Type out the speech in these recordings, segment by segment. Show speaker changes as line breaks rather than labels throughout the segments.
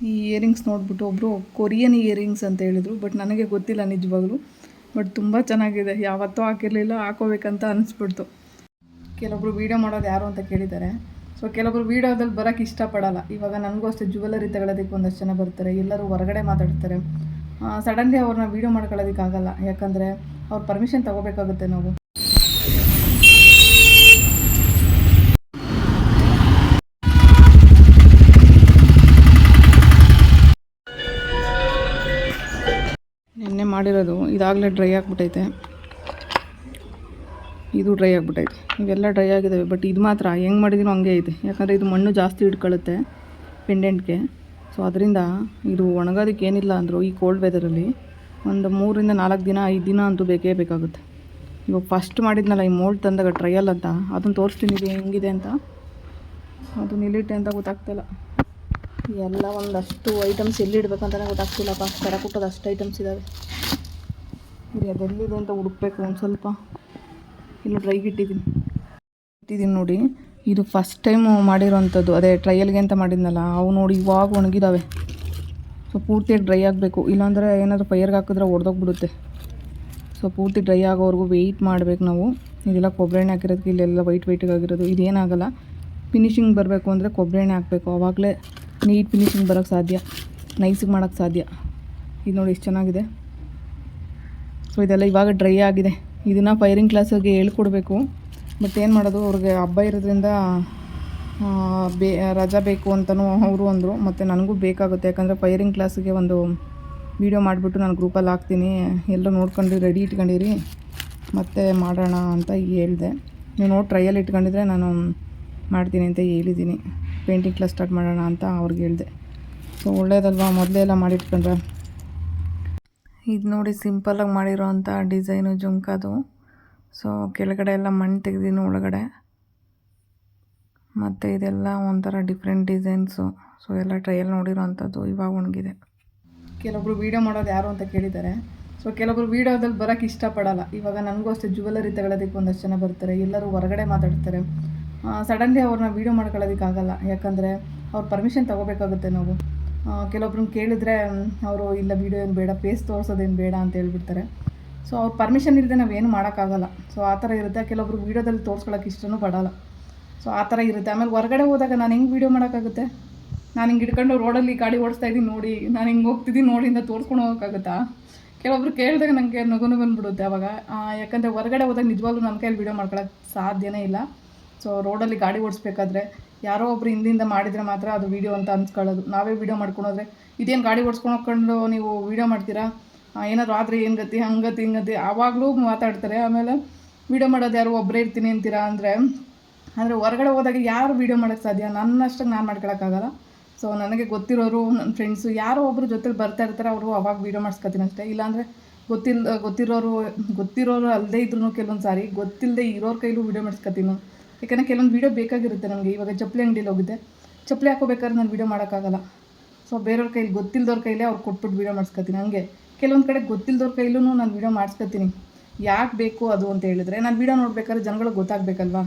ಈ ಇಯರಿಂಗ್ಸ್ ನೋಡ್ಬಿಟ್ಟು ಒಬ್ಬರು ಕೊರಿಯನ್ ಇಯರಿಂಗ್ಸ್ ಅಂತ ಹೇಳಿದರು ಬಟ್ ನನಗೆ ಗೊತ್ತಿಲ್ಲ ನಿಜವಾಗ್ಲೂ. ಬಟ್ ತುಂಬ ಚೆನ್ನಾಗಿದೆ, ಯಾವತ್ತೂ ಹಾಕಿರಲಿಲ್ಲ, ಹಾಕೋಬೇಕಂತ ಅನಿಸ್ಬಿಡ್ತು. ಕೆಲವೊಬ್ರು ವೀಡಿಯೋ ಮಾಡೋದು ಯಾರು ಅಂತ ಕೇಳಿದ್ದಾರೆ. ಸೊ ಕೆಲವೊಬ್ರು ವೀಡಿಯೋದಲ್ಲಿ ಬರೋಕ್ಕೆ ಇಷ್ಟಪಡಲ್ಲ. ಇವಾಗ ನನಗೂ ಅಷ್ಟೇ ಜುವೆಲರಿ ತಗೊಳ್ಳೋದಕ್ಕೆ ಒಂದಷ್ಟು ಜನ ಬರ್ತಾರೆ, ಎಲ್ಲರೂ ಹೊರಗಡೆ ಮಾತಾಡ್ತಾರೆ. ಸಡನ್ಲಿ ಅವ್ರನ್ನ ವೀಡಿಯೋ ಮಾಡ್ಕೊಳ್ಳೋದಕ್ಕಾಗಲ್ಲ ಯಾಕಂದರೆ ಅವ್ರ ಪರ್ಮಿಷನ್ ತಗೋಬೇಕಾಗುತ್ತೆ ನಾವು. ಮಾಡಿರೋದು ಇದಾಗಲೇ ಡ್ರೈ ಆಗಿಬಿಟ್ಟೈತೆ. ಇದು ಡ್ರೈ ಆಗಿಬಿಟ್ಟೈತೆ. ಇವೆಲ್ಲ ಡ್ರೈ ಆಗಿದ್ದಾವೆ ಬಟ್ ಇದು ಮಾತ್ರ ಹೆಂಗೆ ಮಾಡಿದ್ರು ಹಂಗೆ ಐತೆ. ಯಾಕಂದರೆ ಇದು ಮಣ್ಣು ಜಾಸ್ತಿ ಹಿಡ್ಕೊಳ್ಳುತ್ತೆ ಪೆಂಡೆಂಟ್ಗೆ ಸೊ ಅದರಿಂದ ಇದು ಒಣಗೋದಕ್ಕೆ ಏನಿಲ್ಲ ಅಂದರು ಈ ಕೋಲ್ಡ್ ವೆದರಲ್ಲಿ ಒಂದು ಮೂರಿಂದ ನಾಲ್ಕು ದಿನ, ಐದು ದಿನ ಅಂತೂ ಬೇಕೇ ಬೇಕಾಗುತ್ತೆ. ಇವಾಗ ಫಸ್ಟ್ ಮಾಡಿದ್ನಲ್ಲ ಈ ಮೋಲ್ಡ್ ತಂದಾಗ ಟ್ರಯಲ್ ಅಂತ ಅದನ್ನು ತೋರಿಸ್ತೀನಿ, ಇದು ಹೆಂಗಿದೆ ಅಂತ. ಅದು ನಿಲ್ಲಿಟ್ಟೆ ಅಂತ ಗೊತ್ತಾಗ್ತಿಲ್ಲ ಎಲ್ಲ ಒಂದಷ್ಟು ಐಟಮ್ಸ್ ಎಲ್ಲಿ ಇಡ್ಬೇಕಂತಲೇ ಗೊತ್ತಾಗ್ತಿಲ್ಲಪ್ಪ. ಕಡಕುಟ್ಟದ ಅಷ್ಟು ಐಟಮ್ಸ್ ಇದ್ದಾವೆ ಇದು ಅದೆಲ್ಲಿದೆ ಅಂತ ಹುಡುಕ್ಬೇಕು ಒಂದು ಸ್ವಲ್ಪ. ಇಲ್ಲಿ ಡ್ರೈಗೆ ಇಟ್ಟಿದ್ದೀನಿ. ಇಟ್ಟಿದ್ದೀನಿ ನೋಡಿ. ಇದು ಫಸ್ಟ್ ಟೈಮು ಮಾಡಿರೋವಂಥದ್ದು ಅದೇ ಟ್ರಯಲ್ಗೆ ಅಂತ ಮಾಡಿದ್ನಲ್ಲ, ಅವು ನೋಡಿ ಇವಾಗ ಒಣಗಿದಾವೆ. ಸೊ ಪೂರ್ತಿಯಾಗಿ ಡ್ರೈ ಆಗಬೇಕು. ಇಲ್ಲಾಂದರೆ ಏನಾದರೂ ಫೈರ್ಗೆ ಹಾಕಿದ್ರೆ ಒಡೆದೋಗ್ಬಿಡುತ್ತೆ. ಸೊ ಪೂರ್ತಿ ಡ್ರೈ ಆಗೋವರೆಗೂ ವೆಯ್ಟ್ ಮಾಡಬೇಕು ನಾವು. ಇದೆಲ್ಲ, ಕೊಬ್ಬರಿ ಎಣ್ಣೆ ಹಾಕಿರೋದಕ್ಕೆ ಇಲ್ಲೆಲ್ಲ ವೈಟ್ ವೈಟಿಗೆ ಆಗಿರೋದು ಇದೇನಾಗಲ್ಲ. ಫಿನಿಶಿಂಗ್ ಬರಬೇಕು ಅಂದರೆ ಕೊಬ್ಬರಿ ಎಣ್ಣೆ ಹಾಕಬೇಕು. ಆವಾಗಲೇ ನೀಟ್ ಫಿನಿಶಿಂಗ್ ಬರೋಕ್ಕೆ ಸಾಧ್ಯ. ನೈಸಿಗೆ ಮಾಡೋಕ್ಕೆ ಸಾಧ್ಯ. ಇದು ನೋಡಿ ಎಷ್ಟು ಚೆನ್ನಾಗಿದೆ. ಸೊ ಇದೆಲ್ಲ ಇವಾಗ ಡ್ರೈ ಆಗಿದೆ. ಇದನ್ನು ಫೈರಿಂಗ್ ಕ್ಲಾಸಿಗೆ ಹೇಳ್ಕೊಡ್ಬೇಕು. ಬಟ್ ಏನು ಮಾಡೋದು, ಅವ್ರಿಗೆ ಹಬ್ಬ ಇರೋದ್ರಿಂದ ಬೇ, ರಜಾ ಬೇಕು ಅಂತಲೂ ಅವರು ಅಂದರು. ಮತ್ತು ನನಗೂ ಬೇಕಾಗುತ್ತೆ. ಯಾಕಂದರೆ ಫೈರಿಂಗ್ ಕ್ಲಾಸಿಗೆ ಒಂದು ವೀಡಿಯೋ ಮಾಡಿಬಿಟ್ಟು ನಾನು ಗ್ರೂಪಲ್ಲಿ ಹಾಕ್ತೀನಿ. ಎಲ್ಲರೂ ನೋಡ್ಕೊಂಡು ರೆಡಿ ಇಟ್ಕೊಂಡಿರಿ. ಮತ್ತೆ ಮಾಡೋಣ ಅಂತ ಹೇಳಿದೆ. ನೀವು ನೋಡಿ ಟ್ರೈಯಲ್ಲಿ ಇಟ್ಕೊಂಡಿದ್ರೆ ನಾನು ಮಾಡ್ತೀನಿ ಅಂತ ಹೇಳಿದ್ದೀನಿ. ಪೇಂಟಿಂಗ್ ಕ್ಲಾಸ್ ಸ್ಟಾರ್ಟ್ ಮಾಡೋಣ ಅಂತ ಅವ್ರಿಗೆ ಹೇಳಿದೆ. ಸೊ ಒಳ್ಳೇದಲ್ವಾ? ಮೊದಲೇ ಎಲ್ಲ ಮಾಡಿಟ್ಕೊಂಡ್ರೆ? ಇದು ನೋಡಿ ಸಿಂಪಲಾಗಿ ಮಾಡಿರೋ ಅಂಥ ಡಿಸೈನು ಜುಮ್ಕಾದು. ಸೊ ಕೆಳಗಡೆ ಎಲ್ಲ ಮಣ್ಣು ತೆಗೆದಿನ ಒಳಗಡೆ. ಮತ್ತು ಇದೆಲ್ಲ ಒಂಥರ ಡಿಫ್ರೆಂಟ್ ಡಿಸೈನ್ಸು ಸೊ ಎಲ್ಲ ಟ್ರಯಲ್ ನೋಡಿರೋ ಅಂಥದ್ದು ಇವಾಗ ಒಣಗಿದೆ. ಕೆಲವೊಬ್ರು ವೀಡಿಯೋ ಮಾಡೋದು ಯಾರು ಅಂತ ಕೇಳಿದ್ದಾರೆ ಸೊ ಕೆಲವೊಬ್ರು ವೀಡಿಯೋದಲ್ಲಿ ಬರೋಕ್ಕೆ ಇಷ್ಟಪಡಲ್ಲ. ಇವಾಗ ನನಗೂ ಅಷ್ಟೇ ಜುವೆಲರಿ ತಗೊಳ್ಳೋದಕ್ಕೆ ಒಂದಷ್ಟು ಜನ ಬರ್ತಾರೆ. ಎಲ್ಲರೂ ಹೊರಗಡೆ ಮಾತಾಡ್ತಾರೆ. ಸಡನ್ಲಿ ಅವ್ರನ್ನ ವೀಡಿಯೋ ಮಾಡ್ಕೊಳ್ಳೋದಕ್ಕಾಗಲ್ಲ. ಯಾಕಂದರೆ ಅವ್ರ ಪರ್ಮಿಷನ್ ತೊಗೋಬೇಕಾಗುತ್ತೆ ನಾವು. ಕೆಲವೊಬ್ರನ್ನ ಕೇಳಿದ್ರೆ ಅವರು ಇಲ್ಲ ವೀಡಿಯೋ ಏನು ಬೇಡ ಫೇಸ್ ತೋರಿಸೋದೇನು ಬೇಡ ಅಂತ ಹೇಳ್ಬಿಡ್ತಾರೆ. ಸೊ ಅವ್ರ ಪರ್ಮಿಷನ್ ಇಲ್ಲದೆ ನಾವೇನು ಮಾಡೋಕ್ಕಾಗಲ್ಲ. ಸೊ ಆ ಥರ ಇರುತ್ತೆ. ಕೆಲವೊಬ್ರು ವೀಡಿಯೋದಲ್ಲಿ ತೋರಿಸ್ಕೊಳ್ಳೋಕೆ ಇಷ್ಟನೂ ಪಡಲ್ಲ. ಸೊ ಆ ಥರ ಇರುತ್ತೆ. ಆಮೇಲೆ ಹೊರಗಡೆ ಹೋದಾಗ ನಾನು ಹೆಂಗೆ ವೀಡಿಯೋ ಮಾಡೋಕ್ಕಾಗುತ್ತೆ? ನಾನು ಹಿಂಗೆ ಹಿಡ್ಕೊಂಡು ರೋಡಲ್ಲಿ ಗಾಡಿ ಓಡಿಸ್ತಾ ಇದ್ದೀನಿ ನೋಡಿ, ನಾನು ಹಿಂಗೆ ಹೋಗ್ತಿದ್ದೀನಿ ನೋಡಿ ಅಂತ ತೋರಿಸ್ಕೊಂಡು ಹೋಗೋಕ್ಕಾಗುತ್ತಾ? ಕೆಲವೊಬ್ರು ಕೇಳಿದಾಗ ನನಗೆ ನಗು ಬಂದ್ಬಿಡುತ್ತೆ ಅವಾಗ. ಯಾಕಂದರೆ ಹೊರಗಡೆ ಹೋದಾಗ ನಿಜವಾಗ್ಲೂ ನನ್ನ ಕೈಯಲ್ಲಿ ವೀಡಿಯೋ ಮಾಡ್ಕೊಳಕ್ಕೆ ಸಾಧ್ಯನೇ ಇಲ್ಲ. ಸೊ ರೋಡಲ್ಲಿ ಗಾಡಿ ಓಡಿಸ್ಬೇಕಾದ್ರೆ ಯಾರೋ ಒಬ್ರು ಹಿಂದಿಂದ ಮಾಡಿದರೆ ಮಾತ್ರ ಅದು ವೀಡಿಯೋ ಅಂತ ಅನ್ಸ್ಕೊಳ್ಳೋದು. ನಾವೇ ವೀಡಿಯೋ ಮಾಡ್ಕೊಂಡೋದ್ರೆ, ಇದೇನು ಗಾಡಿ ಓಡಿಸ್ಕೊಂಡು ಹೋಗ್ಕೊಂಡು ನೀವು ವೀಡಿಯೋ ಮಾಡ್ತೀರಾ? ಏನಾದರೂ ಆದರೆ ಏನು ಗತಿ? ಹಂಗತಿ ಹಿಂಗತಿ ಆವಾಗಲೂ ಮಾತಾಡ್ತಾರೆ. ಆಮೇಲೆ ವೀಡಿಯೋ ಮಾಡೋದು ಯಾರು ಒಬ್ಬರೇ ಇರ್ತೀನಿ ಅಂತೀರಾ? ಅಂದರೆ ಅಂದರೆ ಹೊರಗಡೆ ಹೋದಾಗ ಯಾರು ವೀಡಿಯೋ ಮಾಡೋಕ್ಕೆ ಸಾಧ್ಯ? ನನ್ನಷ್ಟಕ್ಕೆ ನಾನು ಮಾಡ್ಕೊಳಕ್ಕಾಗಲ್ಲ. ಸೊ ನನಗೆ ಗೊತ್ತಿರೋರು ನನ್ನ ಫ್ರೆಂಡ್ಸು ಯಾರೋ ಒಬ್ಬರು ಜೊತೆಲಿ ಬರ್ತಾ ಇರ್ತಾರೆ, ಅವರು ಅವಾಗ ವೀಡಿಯೋ ಮಾಡಿಸ್ಕೊತೀನಿ ಅಷ್ಟೇ. ಇಲ್ಲಾಂದರೆ ಗೊತ್ತಿಲ್ಲ ಗೊತ್ತಿರೋರು ಗೊತ್ತಿರೋರು ಅಲ್ಲದೇ ಇದ್ರೂ ಕೆಲವೊಂದು ಸಾರಿ ಗೊತ್ತಿಲ್ಲದೆ ಇರೋರ ಕೈಲೂ ವೀಡಿಯೋ ಮಾಡಿಸ್ಕೊತೀನಿ. ಯಾಕಂದರೆ ಕೆಲವೊಂದು ವೀಡಿಯೋ ಬೇಕಾಗಿರುತ್ತೆ ನನಗೆ ಇವಾಗ ಚಪ್ಪಲಿ ಅಂಗಡಿಲಿ ಹೋಗಿದ್ದೆ. ಚಪ್ಪಲಿ ಹಾಕೋಬೇಕಾದ್ರೆ ನಾನು ವೀಡಿಯೋ ಮಾಡೋಕ್ಕಾಗಲ್ಲ. ಸೊ ಬೇರೆಯವ್ರ ಕೈಲಿ ಗೊತ್ತಿಲ್ಲದವ್ರ ಕೈಲೇ ಅವ್ರು ಕೊಟ್ಬಿಟ್ಟು ವೀಡಿಯೋ ಮಾಡಿಸ್ಕೊತೀನಿ. ಹಂಗೆ. ಕೆಲವೊಂದು ಕಡೆ ಗೊತ್ತಿಲ್ಲದವ್ರ ಕೈಲೂ ನಾನು ವೀಡಿಯೋ ಮಾಡಿಸ್ಕೊತೀನಿ. ಯಾಕೆ ಬೇಕು ಅದು ಅಂತ ಹೇಳಿದ್ರೆ, ನಾನು ವೀಡಿಯೋ ನೋಡಬೇಕಾದ್ರೆ ಜನಗಳಿಗೆ ಗೊತ್ತಾಗಬೇಕಲ್ವಾ?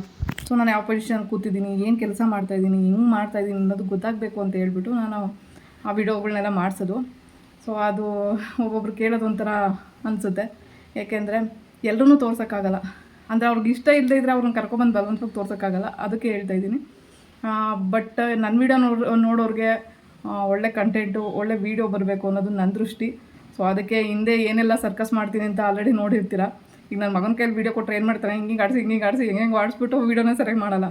ಸೊ ನಾನು ಯಾವ ಪೊಸಿಷನ್ ಕೂತಿದ್ದೀನಿ, ಏನು ಕೆಲಸ ಮಾಡ್ತಾಯಿದ್ದೀನಿ ಹೆಂಗೆ ಮಾಡ್ತಾಯಿದ್ದೀನಿ ಅನ್ನೋದು ಗೊತ್ತಾಗಬೇಕು ಅಂತ ಹೇಳ್ಬಿಟ್ಟು ನಾನು ಆ ವಿಡಿಯೋಗಳನ್ನೆಲ್ಲ ಮಾಡಿಸೋದು. ಸೊ ಅದು ಒಬ್ಬೊಬ್ರು ಕೇಳೋದು ಒಂಥರ ಅನಿಸುತ್ತೆ. ಯಾಕೆಂದರೆ ಎಲ್ಲರೂ ತೋರ್ಸೋಕ್ಕಾಗಲ್ಲ. ಅಂದರೆ ಅವ್ರಿಗೆ ಇಷ್ಟ ಇಲ್ಲದೆ ಇದ್ದರೆ ಅವ್ರನ್ನ ಕರ್ಕೊಂಬಂದು ಬಲವಂತವಾಗಿ ತೋರ್ಸೋಕ್ಕಾಗಲ್ಲ. ಅದಕ್ಕೆ ಹೇಳ್ತಾ ಇದ್ದೀನಿ. ಬಟ್ ನನ್ನ ವೀಡಿಯೋ ನೋಡೋ, ನೋಡೋರಿಗೆ ಒಳ್ಳೆ ಕಂಟೆಂಟು ಒಳ್ಳೆ ವೀಡಿಯೋ ಬರಬೇಕು ಅನ್ನೋದು ನನ್ನ ದೃಷ್ಟಿ. ಸೊ ಅದಕ್ಕೆ ಹಿಂದೆ ಏನೆಲ್ಲ ಸರ್ಕಸ್ ಮಾಡ್ತೀನಿ ಅಂತ ಆಲ್ರೆಡಿ ನೋಡಿರ್ತೀರ? ಈಗ ನನ್ನ ಮಗನ ಕೈಯಲ್ಲಿ ವೀಡಿಯೋ ಕೊಟ್ಟರೆ ಏನು ಮಾಡ್ತಾರೆ? ಹಿಂಗೆ ಆಡಿಸಿ ಹಿಂಗೆ ಆಡಿಸಿ, ಹೆಂಗೆ ಹೆಂಗೆ ಆಡಿಸ್ಬಿಟ್ಟು ವೀಡಿಯೋನೇ ಸರಿಯಾಗಿ ಮಾಡಲ್ಲ.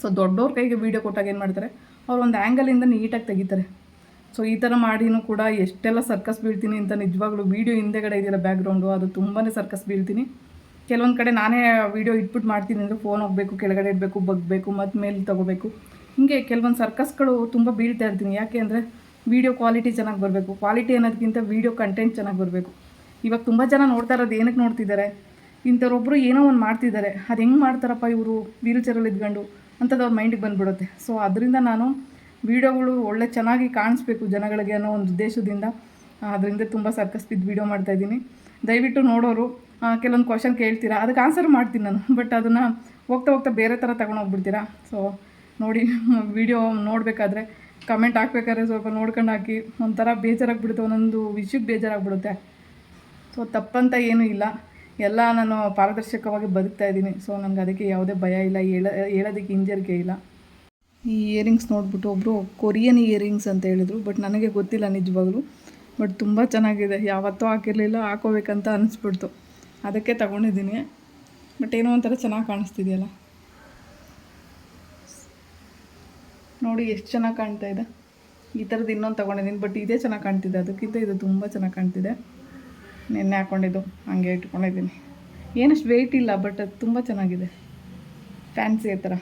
ಸೊ ದೊಡ್ಡವ್ರ ಕೈಗೆ ವೀಡಿಯೋ ಕೊಟ್ಟಾಗ ಏನು ಮಾಡ್ತಾರೆ? ಅವ್ರು ಒಂದು ಆ್ಯಂಗಲಿಂದ ನೀಟಾಗಿ ತೆಗಿತಾರೆ. ಸೊ ಈ ಥರ ಮಾಡಿನೂ ಕೂಡ ಎಷ್ಟೆಲ್ಲ ಸರ್ಕಸ್ ಬೀಳ್ತೀನಿ ಅಂತ ನಿಜವಾಗ್ಲೂ ವೀಡಿಯೋ ಹಿಂದೆಗಡೆ ಇದೆಯಲ್ಲ ಬ್ಯಾಕ್ಗ್ರೌಂಡು ಅದು ತುಂಬಾ ಸರ್ಕಸ್ ಬೀಳ್ತೀನಿ. ಕೆಲವೊಂದು ಕಡೆ ನಾನೇ ವೀಡಿಯೋ ಇಟ್ಬಿಟ್ಟು ಮಾಡ್ತೀನಿ ಅಂದರೆ ಫೋನ್ ಹೋಗಬೇಕು, ಕೆಳಗಡೆ ಇಡಬೇಕು ಬಗ್ಬೇಕು ಮತ್ತು ಮೇಲೆ ತೊಗೋಬೇಕು. ಹೀಗೆ ಕೆಲವೊಂದು ಸರ್ಕಸ್ಗಳು ತುಂಬ ಬೀಳ್ತಾ ಇರ್ತೀನಿ. ಯಾಕೆ ಅಂದರೆ ವೀಡಿಯೋ ಕ್ವಾಲಿಟಿ ಚೆನ್ನಾಗಿ ಬರಬೇಕು. ಕ್ವಾಲಿಟಿ ಅನ್ನೋದಕ್ಕಿಂತ ವೀಡಿಯೋ ಕಂಟೆಂಟ್ ಚೆನ್ನಾಗಿ ಬರಬೇಕು. ಇವಾಗ ತುಂಬ ಜನ ನೋಡ್ತಾ ಇರೋದು ಏನಕ್ಕೆ ನೋಡ್ತಿದ್ದಾರೆ ಇಂಥವ್ರೊಬ್ಬರು ಏನೋ ಒಂದು ಮಾಡ್ತಿದ್ದಾರೆ ಅದು ಹೆಂಗೆ ಮಾಡ್ತಾರಪ್ಪ ಇವರು? ವೀಲ್ ಚೇರಲ್ಲಿ ಇದ್ಕೊಂಡು ಅಂಥದ್ದು ಅವ್ರ ಮೈಂಡಿಗೆ ಬಂದುಬಿಡುತ್ತೆ. ಸೊ ಅದರಿಂದ ನಾನು ವೀಡಿಯೋಗಳು ಒಳ್ಳೆ ಚೆನ್ನಾಗಿ ಕಾಣಿಸ್ಬೇಕು ಜನಗಳಿಗೆ ಅನ್ನೋ ಒಂದು ಉದ್ದೇಶದಿಂದ. ಅದರಿಂದ ತುಂಬ ಸರ್ಕಸ್ ಬಿದ್ದು ವೀಡಿಯೋ ಮಾಡ್ತಾಯಿದ್ದೀನಿ ದಯವಿಟ್ಟು ನೋಡೋರು ಕೆಲವೊಂದು ಕ್ವಶನ್ ಕೇಳ್ತೀರಾ? ಅದಕ್ಕೆ ಆನ್ಸರ್ ಮಾಡ್ತೀನಿ ನಾನು. ಬಟ್ ಅದನ್ನು ಹೋಗ್ತಾ ಹೋಗ್ತಾ ಬೇರೆ ಥರ ತಗೊಂಡೋಗ್ಬಿಡ್ತೀರಾ ಸೊ ನೋಡಿ ವಿಡಿಯೋ ನೋಡಬೇಕಾದ್ರೆ ಕಮೆಂಟ್ ಹಾಕ್ಬೇಕಾದ್ರೆ ಸ್ವಲ್ಪ ನೋಡ್ಕೊಂಡು ಹಾಕಿ. ಒಂಥರ ಬೇಜಾರಾಗ್ಬಿಡುತ್ತೆ. ಒಂದೊಂದು ವಿಷಯಕ್ಕೆ ಬೇಜಾರಾಗ್ಬಿಡುತ್ತೆ. ಸೊ ತಪ್ಪಂತ ಏನೂ ಇಲ್ಲ. ಎಲ್ಲ ನಾನು ಪಾರದರ್ಶಕವಾಗಿ ಬದುಕ್ತಾ ಇದ್ದೀನಿ. ಸೊ ನನಗೆ ಅದಕ್ಕೆ ಯಾವುದೇ ಭಯ ಇಲ್ಲ. ಹೇಳ, ಹೇಳೋದಕ್ಕೆ ಹಿಂಜರಿಕೆ ಇಲ್ಲ. ಈ ಇಯರಿಂಗ್ಸ್ ನೋಡ್ಬಿಟ್ಟು ಒಬ್ಬರು ಕೊರಿಯನ್ ಇಯರಿಂಗ್ಸ್ ಅಂತ ಹೇಳಿದರು. ಬಟ್ ನನಗೆ ಗೊತ್ತಿಲ್ಲ ನಿಜವಾಗ್ಲೂ. ಬಟ್ ತುಂಬ ಚೆನ್ನಾಗಿದೆ. ಯಾವತ್ತೂ ಹಾಕಿರಲಿಲ್ಲ. ಹಾಕೋಬೇಕಂತ ಅನಿಸ್ಬಿಡ್ತು. ಅದಕ್ಕೆ ತಗೊಂಡಿದ್ದೀನಿ. ಬಟ್ ಏನೋ ಒಂಥರ ಚೆನ್ನಾಗಿ ಕಾಣಿಸ್ತಿದೆಯಲ್ಲ. ನೋಡಿ ಎಷ್ಟು ಚೆನ್ನಾಗಿ ಕಾಣ್ತಾ ಇದೆ. ಈ ಥರದ್ದು ಇನ್ನೊಂದು ತೊಗೊಂಡಿದ್ದೀನಿ ಬಟ್ ಇದೇ ಚೆನ್ನಾಗಿ ಕಾಣ್ತಿದೆ. ಅದಕ್ಕಿಂತ ಇದು ತುಂಬ ಚೆನ್ನಾಗಿ ಕಾಣ್ತಿದೆ. ನೆನ್ನೆ ಹಾಕ್ಕೊಂಡಿದ್ದು ಹಂಗೆ ಇಟ್ಕೊಂಡಿದ್ದೀನಿ. ಏನಷ್ಟು ವೆಯ್ಟ್ ಇಲ್ಲ ಬಟ್ ಅದು ತುಂಬ ಚೆನ್ನಾಗಿದೆ. ಫ್ಯಾನ್ಸಿ ಆ ಥರ.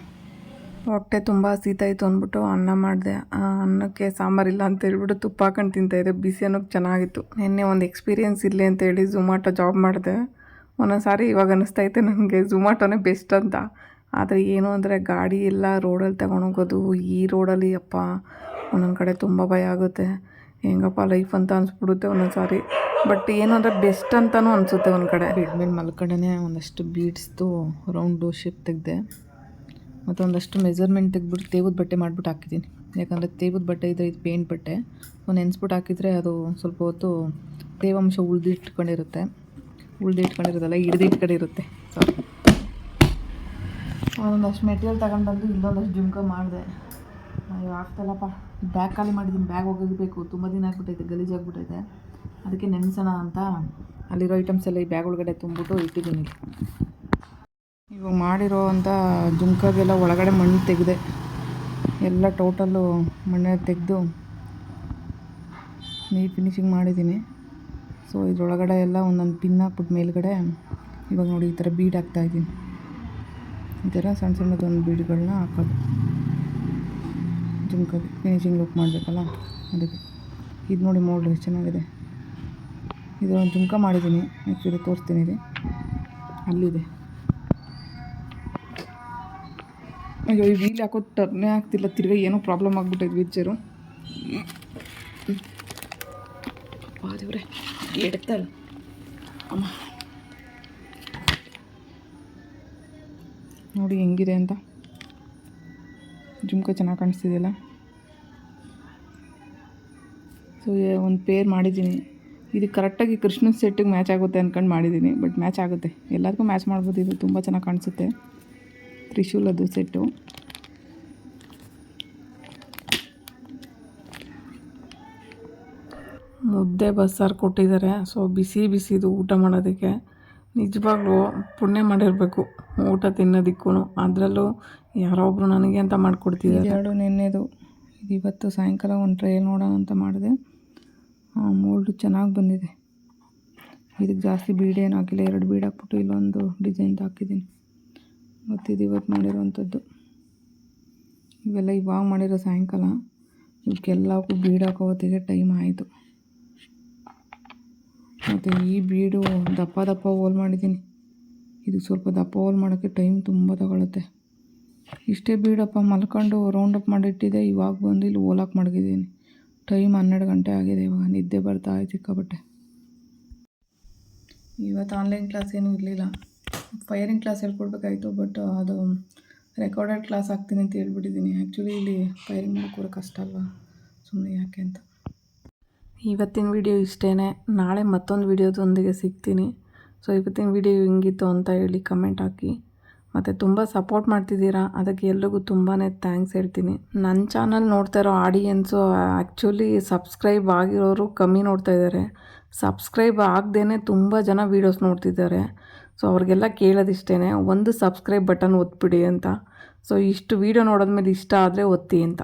ಹೊಟ್ಟೆ ತುಂಬ ಹಸಿತಾಯಿತು ಅಂದ್ಬಿಟ್ಟು ಅನ್ನ ಮಾಡಿದೆ. ಅನ್ನಕ್ಕೆ ಸಾಂಬಾರಿಲ್ಲ ಅಂತ ಹೇಳ್ಬಿಟ್ಟು ತುಪ್ಪ ಹಾಕೊಂಡು ತಿಂತಾಯಿದ್ದೆ ಬಿಸಿ ಅನ್ನೋಕ್ಕೆ ಚೆನ್ನಾಗಿತ್ತು. ನಿನ್ನೆ ಒಂದು ಎಕ್ಸ್ಪೀರಿಯೆನ್ಸ್ ಇರಲಿ ಅಂತ ಹೇಳಿ ಝೊಮ್ಯಾಟೊ ಜಾಬ್ ಮಾಡಿದೆ. ಒಂದೊಂದು ಸಾರಿ ಇವಾಗ ಅನ್ನಿಸ್ತೈತೆ ನನಗೆ ಝುಮಾಟೋನೇ ಬೆಸ್ಟ್ ಅಂತ. ಆದರೆ ಏನು ಅಂದರೆ ಗಾಡಿ ಎಲ್ಲ ರೋಡಲ್ಲಿ ತಗೊಂಡೋಗೋದು ಈ ರೋಡಲ್ಲಿ ಅಪ್ಪ, ಒಂದೊಂದು ಕಡೆ ತುಂಬ ಭಯ ಆಗುತ್ತೆ. ಹೆಂಗಪ್ಪ ಲೈಫ್ ಅಂತ ಅನಿಸ್ಬಿಡುತ್ತೆ ಒಂದೊಂದು ಸಾರಿ ಬಟ್ ಏನು ಅಂದರೆ ಬೆಸ್ಟ್ ಅಂತಲೂ ಅನಿಸುತ್ತೆ ಒಂದು ಕಡೆ. ಬೆಡ್ ಮೇಲೆ ಒಂದಷ್ಟು ಬೀಡ್ಸ್ದು ರೌಂಡು ಶೇಪ್ ತೆಗೆದೆ ಮತ್ತು ಒಂದಷ್ಟು ಮೆಜರ್ಮೆಂಟ್ ತೆಗೆದ್ಬಿಟ್ಟು ತೇವದ ಬಟ್ಟೆ ಮಾಡಿಬಿಟ್ಟು ಹಾಕಿದ್ದೀನಿ. ಯಾಕಂದರೆ ತೇವದ ಬಟ್ಟೆ ಇದ್ದರೆ ಇದು ಪೇಂಟ್ ಬಟ್ಟೆ. ಒಂದು ನೆನೆಸ್ಬಿಟ್ಟು ಹಾಕಿದರೆ ಅದು ಸ್ವಲ್ಪ ಹೊತ್ತು ತೇವಾಂಶ ಉಳಿದಿಟ್ಕೊಂಡಿರುತ್ತೆ. ಉಳಿದಿಟ್ಕೊಂಡಿರೋದಲ್ಲ ಹಿಡ್ದಿಟ್ಕೊಂಡಿರುತ್ತೆ ಸೊ ಒಂದೊಂದಷ್ಟು ಮೆಟೀರಿಯಲ್ ತಗೊಂಡು ಇನ್ನೊಂದಷ್ಟು ಜುಮ್ಕ ಮಾಡಿದೆ. ಅಯ್ಯೋ ಆಗ್ತಲ್ಲಪ್ಪ ಬ್ಯಾಗ್ ಖಾಲಿ ಮಾಡಿದ್ದೀನಿ ಬ್ಯಾಗ್ ಹೋಗಿಬೇಕು ತುಂಬ ದಿನ ಆಗ್ಬಿಟ್ಟೈತೆ ಗಲೀಜಾಗ್ಬಿಟ್ಟೈತೆ ಅದಕ್ಕೆ ನೆನೆಸೋಣ ಅಂತ ಅಲ್ಲಿರೋ ಐಟಮ್ಸ್ ಎಲ್ಲ ಈ ಬ್ಯಾಗ್ ಒಳಗಡೆ ತುಂಬಿಟ್ಟು ಇಟ್ಟಿದ್ದೀನಿ. ಇವಾಗ ಮಾಡಿರೋ ಅಂಥ ಜುಮ್ಕಾಗೆಲ್ಲ ಒಳಗಡೆ ಮಣ್ಣು ತೆಗೆದೆ. ಎಲ್ಲ ಟೋಟಲ್ಲು ಮಣ್ಣು ತೆಗೆದು ನೀಟ್ ಫಿನಿಶಿಂಗ್ ಮಾಡಿದ್ದೀನಿ. ಸೊ ಇದ್ರೊಳಗಡೆ ಎಲ್ಲ ಒಂದೊಂದು ಪಿನ್ ಹಾಕ್ಬಿಟ್ಟು ಮೇಲ್ಗಡೆ ಇವಾಗ ನೋಡಿ ಈ ಥರ ಬೀಡ್ ಹಾಕ್ತಾಯಿದ್ದೀನಿ ಈ ಥರ ಸಣ್ಣ ಸಣ್ಣದೊಂದು ಬೀಡ್ಗಳನ್ನ ಹಾಕೋದು. ಜುಮ್ಕಾಗೆ ಫಿನಿಷಿಂಗ್ ಲುಕ್ ಮಾಡಬೇಕಲ್ಲ, ಅದಕ್ಕೆ. ಇದು ನೋಡಿ ಮೋಲ್ಡ್ ಎಷ್ಟು ಚೆನ್ನಾಗಿದೆ. ಇದು ಒಂದು ಜುಮ್ಕ ಮಾಡಿದ್ದೀನಿ ಆ್ಯಕ್ಚುಲಿ ತೋರಿಸ್ತೀನಿ ಇದೆ. ಅಲ್ಲಿದೆ. ಅಯ್ಯೋ, ಈ ವೀಲ್ ಹಾಕೋದು ಟರ್ನೇ ಆಗ್ತಿಲ್ಲ, ತಿರ್ಗಾ ಏನೋ ಪ್ರಾಬ್ಲಮ್ ಆಗ್ಬಿಟ್ಟೈತೆ ವೀಚರು ದೇವ್ರೆ ಅಮ್ಮ. ನೋಡಿ ಹೆಂಗಿದೆ ಅಂತ. ಜುಮ್ಕ ಚೆನ್ನಾಗಿ ಕಾಣಿಸ್ತಿದೆಯಲ್ಲ? ಸೊ ಒಂದು ಪೇರ್ ಮಾಡಿದ್ದೀನಿ. ಇದು ಕರೆಕ್ಟಾಗಿ ಕೃಷ್ಣನ ಸೆಟ್ಟಿಗೆ ಮ್ಯಾಚ್ ಆಗುತ್ತೆ ಅಂದ್ಕೊಂಡು ಮಾಡಿದ್ದೀನಿ ಬಟ್ ಮ್ಯಾಚ್ ಆಗುತ್ತೆ. ಎಲ್ಲದಕ್ಕೂ ಮ್ಯಾಚ್ ಮಾಡ್ಬೋದು, ಇದು ತುಂಬ ಚೆನ್ನಾಗಿ ಕಾಣಿಸುತ್ತೆ. ತ್ರಿಶೂಲದ್ದು ಸೆಟ್ಟು ಮುದ್ದೆ ಬಸ್ಸಾರು ಕೊಟ್ಟಿದ್ದಾರೆ. ಸೊ ಬಿಸಿ ಬಿಸಿದು ಊಟ ಮಾಡೋದಕ್ಕೆ. ನಿಜವಾಗ್ಲೂ ಪುಣ್ಯ ಮಾಡಿರಬೇಕು. ಊಟ ತಿನ್ನೋದಕ್ಕೂ ಅದರಲ್ಲೂ ಯಾರೋ ಒಬ್ಬರು ನನಗೆ ಅಂತ ಮಾಡಿಕೊಡ್ತಿದ್ದಾರೆ. ಎರಡು ನೆನ್ನೆದು. ಇದು ಇವತ್ತು ಸಾಯಂಕಾಲ ಒಂದು ಟ್ರೈಲ್ ನೋಡೋಣ ಅಂತ ಮಾಡಿದೆ. ಮೋಲ್ಡ್ ಚೆನ್ನಾಗಿ ಬಂದಿದೆ. ಇದಕ್ಕೆ ಜಾಸ್ತಿ ಬೀಡ್ ಏನು ಹಾಕಿಲ್ಲ. ಎರಡು ಬೀಡ್ ಹಾಕ್ಬಿಟ್ಟು ಇಲ್ಲೊಂದು ಡಿಸೈನ್ ಹಾಕಿದ್ದೀನಿ. ಮತ್ತು ಇದು ಇವತ್ತು ಮಾಡಿರೋವಂಥದ್ದು. ಇವೆಲ್ಲ ಇವಾಗ ಮಾಡಿರೋ ಸಾಯಂಕಾಲ. ಇವಕ್ಕೆಲ್ಲಕ್ಕೂ ಬೀಡ್ ಹಾಕೋ ಹೊತ್ತಿಗೆ ಟೈಮ್ ಆಯಿತು. ಮತ್ತು ಈ ಬೀಡು ದಪ್ಪ ದಪ್ಪ ಹೋಲ್ ಮಾಡಿದ್ದೀನಿ. ಇದು ಸ್ವಲ್ಪ ದಪ್ಪ ಹೋಲ್ ಮಾಡೋಕ್ಕೆ ಟೈಮ್ ತುಂಬ ತಗೊಳುತ್ತೆ. ಇಷ್ಟೇ ಬೀಡಪ್ಪ ಮಲ್ಕೊಂಡು ರೌಂಡ್ ಅಪ್ ಮಾಡಿಟ್ಟಿದ್ದೆ ಇವಾಗ ಬಂದು ಇಲ್ಲಿ ಓಲಾಕ್ ಮಡಗಿದ್ದೀನಿ. ಟೈಮ್ ಹನ್ನೆರಡು ಗಂಟೆ ಆಗಿದೆ, ಇವಾಗ ನಿದ್ದೆ ಬರ್ತಾ ಆಯ್ತು ಸಿಕ್ಕಾಬಟ್ಟೆ ಇವತ್ತು ಆನ್ಲೈನ್ ಕ್ಲಾಸ್ ಏನೂ ಇರಲಿಲ್ಲ. ಫೈರಿಂಗ್ ಕ್ಲಾಸ್ ಹೇಳ್ಕೊಡ್ಬೇಕಾಯಿತು ಬಟ್ ಅದು ರೆಕಾರ್ಡೆಡ್ ಕ್ಲಾಸ್ ಆಗ್ತೀನಿ ಅಂತ ಹೇಳ್ಬಿಟ್ಟಿದ್ದೀನಿ. ಆ್ಯಕ್ಚುಲಿ ಇಲ್ಲಿ ಫೈರಿಂಗ್ ಮಾಡೋಕೆ ಕಷ್ಟ ಅಲ್ವಾ? ಸುಮ್ಮನೆ ಯಾಕೆ ಅಂತ. ಇವತ್ತಿನ ವಿಡಿಯೋ ಇಷ್ಟೇ ನಾಳೆ ಮತ್ತೊಂದು ವಿಡಿಯೋದೊಂದಿಗೆ ಸಿಗ್ತೀನಿ. ಸೊ ಇವತ್ತಿನ ವಿಡಿಯೋ ಹೆಂಗಿತ್ತು ಅಂತ ಹೇಳಿ ಕಮೆಂಟ್ ಹಾಕಿ. ಮತ್ತು ತುಂಬ ಸಪೋರ್ಟ್ ಮಾಡ್ತಿದ್ದೀರಾ? ಅದಕ್ಕೆ ಎಲ್ರಿಗೂ ತುಂಬಾ ಥ್ಯಾಂಕ್ಸ್ ಹೇಳ್ತೀನಿ. ನನ್ನ ಚಾನಲ್ ನೋಡ್ತಾ ಇರೋ ಆಡಿಯನ್ಸು ಆ್ಯಕ್ಚುಲಿ ಸಬ್ಸ್ಕ್ರೈಬ್ ಆಗಿರೋರು ಕಮ್ಮಿ ನೋಡ್ತಾ ಇದ್ದಾರೆ. ಸಬ್ಸ್ಕ್ರೈಬ್ ಆಗದೇ ತುಂಬ ಜನ ವೀಡಿಯೋಸ್ ನೋಡ್ತಿದ್ದಾರೆ. ಸೊ ಅವ್ರಿಗೆಲ್ಲ ಕೇಳೋದಿಷ್ಟೇ ಒಂದು ಸಬ್ಸ್ಕ್ರೈಬ್ ಬಟನ್ ಒತ್ಬಿಡಿ ಅಂತ. ಸೊ ಇಷ್ಟು ವೀಡಿಯೋ ನೋಡಿದ್ಮೇಲೆ ಇಷ್ಟ ಆದರೆ ಒತ್ತಿ ಅಂತ.